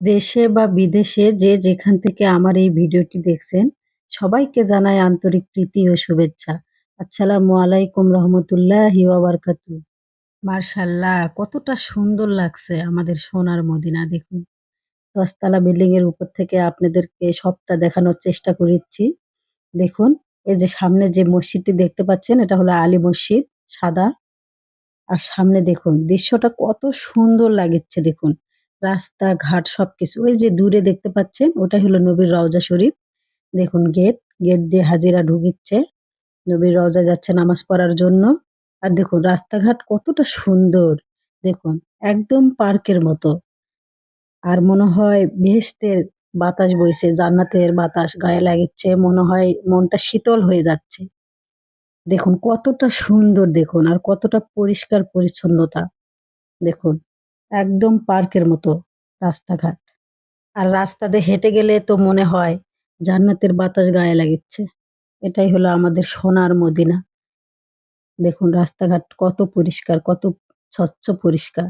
দেশে বা বিদেশে যে যেখান থেকে আমার এই ভিডিওটি দেখছেন, সবাইকে জানাই আন্তরিক প্রীতি ও শুভেচ্ছা। আসসালামু আলাইকুম রহমতুল্লাহি ওয়াবারকাতু মার্শাল্লাহ, কতটা সুন্দর লাগছে আমাদের সোনার মদিনা, দেখুন। দশতলা বিল্ডিং এর উপর থেকে আপনাদেরকে সবটা দেখানোর চেষ্টা করেছি। দেখুন, এই যে সামনে যে মসজিদটি দেখতে পাচ্ছেন, এটা হলো আলী মসজিদ, সাদা। আর সামনে দেখুন, দৃশ্যটা কত সুন্দর লাগছে, দেখুন। রাস্তা ঘাট সবকিছু। ওই যে দূরে দেখতে পাচ্ছেন, ওটাই হলো নবীর রওজা শরীফ। দেখুন গেট গেট দিয়ে হাজিরা ঢুকিচ্ছে। নবীর রওজা যাচ্ছে নামাজ পড়ার জন্য। আর দেখুন রাস্তাঘাট কতটা সুন্দর। দেখুন, একদম পার্কের মতো। আর মনে হয় বেহেস্তের বাতাস বইছে, জান্নাতের বাতাস গায়ে লাগিচ্ছে মনে হয় মনটা শীতল হয়ে যাচ্ছে। দেখুন কতটা সুন্দর দেখুন, আর কতটা পরিষ্কার পরিচ্ছন্নতা। দেখুন। একদম পার্কের মতো রাস্তাঘাট। আর রাস্তা দিয়ে হেঁটে গেলে তো মনে হয় জান্নাতের বাতাস গায়ে লাগিচ্ছে এটাই হলো আমাদের সোনার মদিনা। দেখুন রাস্তাঘাট কত পরিষ্কার, কত স্বচ্ছ পরিষ্কার।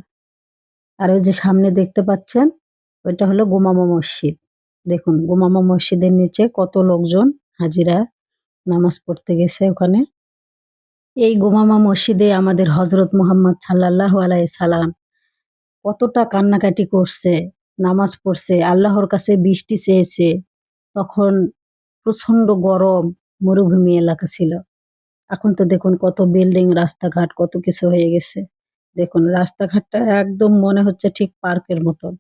আর ওই যে সামনে দেখতে পাচ্ছেন, ওইটা হলো গোমামা মসজিদ। দেখুন গোমামা মসজিদের নিচে কত লোকজন হাজিরা নামাজ পড়তে গেছে ওখানে। এই গোমামা মসজিদে আমাদের হজরত মোহাম্মদ সাল্লাহ আলাই সালাম কতটা কান্নাকাটি করছে, নামাজ পড়ছে, আল্লাহর কাছে বৃষ্টি চেয়েছে, তখন প্রচণ্ড গরম মরুভূমি এলাকা ছিল। এখন তো দেখুন কত বিল্ডিং, রাস্তাঘাট, কত কিছু হয়ে গেছে। দেখুন রাস্তাঘাটটা একদম মনে হচ্ছে ঠিক পার্কের মতন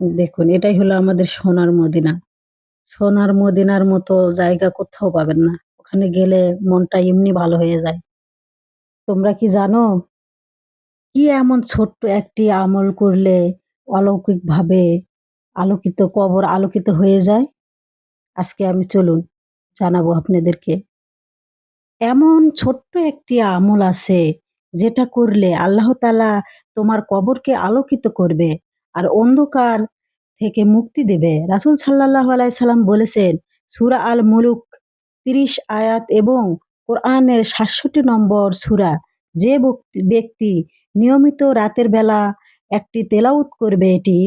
দেখুন এটাই হলো আমাদের সোনার মদিনা। সোনার মদিনার মতো জায়গা কোথাও পাবেন না। ওখানে গেলে মনটা এমনি ভালো হয়ে যায়। তোমরা কি জানো কি এমন ছোট্ট একটি আমল করলে অলৌকিকভাবে আলোকিত কবর আলোকিত হয়ে যায়? আজকে আমি চলুন জানাব আপনাদেরকে। এমন ছোট্ট একটি আমল আছে যেটা করলে আল্লাহ তালা তোমার কবরকে আলোকিত করবে আর অন্ধকার থেকে মুক্তি দেবে। রাসুল সাল্লাহ আলাইসাল্লাম বলেছেন, সুরা আল মুলুক তিরিশ আয়াত এবং কোরআনের সাতষট্টি নম্বর সুরা, যে ব্যক্তি নিয়মিত রাতের বেলা একটি তেলাউত করবে এটি।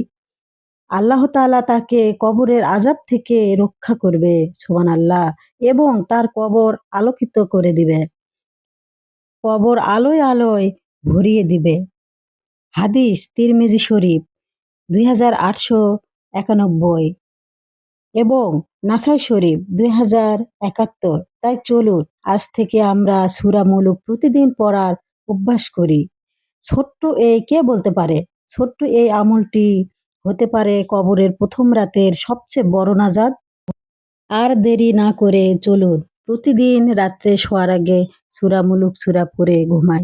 আল্লাহ তালা তাকে কবরের আজাব থেকে রক্ষা করবে সোহান আল্লাহ এবং তার কবর আলোকিত করে দিবে। কবর আলোয় আলোয় ভরিয়ে দিবে। হাদিস, তিরমিজি শরীফ, দুই হাজার আটশো একানব্বই এবং নাসাই শরীফ, দুই হাজার একাত্তর। তাই চলুন, আজ থেকে আমরা সুরা মুলুক প্রতিদিন পড়ার অভ্যাস করি। ছোট্ট এই কে বলতে পারে? ছোট্ট এই আমলটি হতে পারে কবরের প্রথম রাতের সবচেয়ে বড় নাজাদ আর দেরি না করে চলুন, প্রতিদিন রাত্রে শোয়ার আগে সুরা মুলুক সুরা পরে ঘুমাই।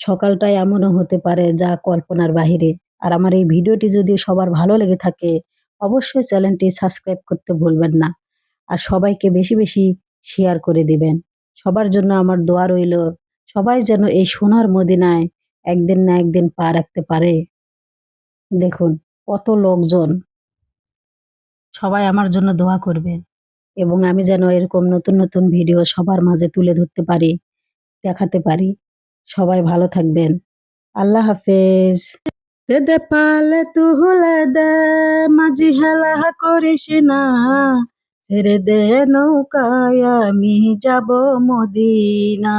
সকালটা এমনও হতে পারে যা কল্পনার বাহিরে। আর আমার এই ভিডিওটি যদি সবার ভালো লেগে থাকে, অবশ্যই চ্যানেলটি সাবস্ক্রাইব করতে ভুলবেন না। আর সবাইকে বেশি বেশি শেয়ার করে দিবেন। সবার জন্য আমার দোয়া রইল সবাই যেন এই সোনার মদিনায় একদিন না একদিন পা রাখতে পারে। দেখুন, কত লোকজন। সবাই আমার জন্য দোয়া করবেন এবং আমি যেন এরকম নতুন নতুন ভিডিও সবার মাঝে তুলে ধরতে পারি, দেখাতে পারি। সবাই ভালো থাকবেন। আল্লাহ হাফেজ। দে পালে তুহলে দে, মাঝি হেলা করিস না। ছেড়ে দে নৌকায়, আমি যাব মদিনা।